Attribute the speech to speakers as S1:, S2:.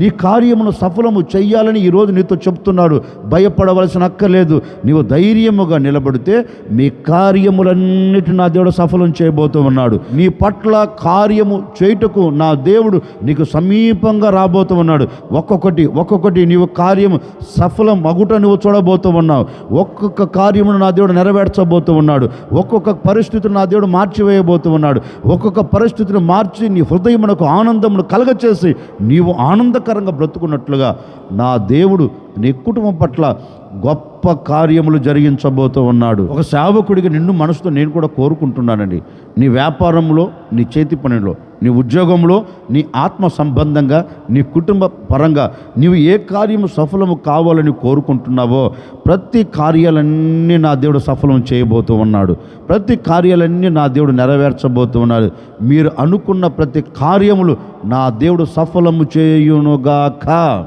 S1: నీ కార్యమును సఫలము చెయ్యాలని ఈరోజు నీతో చెప్తున్నాడు. భయపడవలసిన అక్కర్లేదు. నీవు ధైర్యముగా నిలబడితే మీ కార్యములన్నిటి నా దేవుడు సఫలం చేయబోతూ ఉన్నాడు. నీ పట్ల కార్యము చేయుటకు నా దేవుడు నీకు సమీపంగా రాబోతూ ఉన్నాడు. ఒక్కొక్కటి ఒక్కొక్కటి నీవు కార్యము సఫలం మగుట నువ్వు చూడబోతూ ఉన్నావు. ఒక్కొక్క కార్యమును నా దేవుడు నెరవేర్చబోతూ ఉన్నాడు. ఒక్కొక్క పరిస్థితిని నా దేవుడు మార్చివేయబోతూ ఉన్నాడు. ఒక్కొక్క పరిస్థితిని మార్చి నీ హృదయమునకు ఆనందమును కలగచేసి నీవు ఆనందకరంగా బ్రతుకున్నట్లుగా నా దేవుడు నీ కుటుంబం పట్ల గొప్ప కార్యములు జరిగించబోతూ ఉన్నాడు. ఒక సేవకుడికి నిన్ను మనసుతో నేను కూడా కోరుకుంటున్నానండి. నీ వ్యాపారంలో నీ చేతి పనిలో నీ ఉద్యోగంలో నీ ఆత్మ సంబంధంగా నీ కుటుంబ పరంగా నీవు ఏ కార్యము సఫలము కావాలని కోరుకుంటున్నావో ప్రతి కార్యాలన్నీ నా దేవుడు సఫలం చేయబోతూ ఉన్నాడు. ప్రతి కార్యాలన్నీ నా దేవుడు నెరవేర్చబోతూ ఉన్నాడు. మీరు అనుకున్న ప్రతి కార్యములు నా దేవుడు సఫలము చేయునుగాక.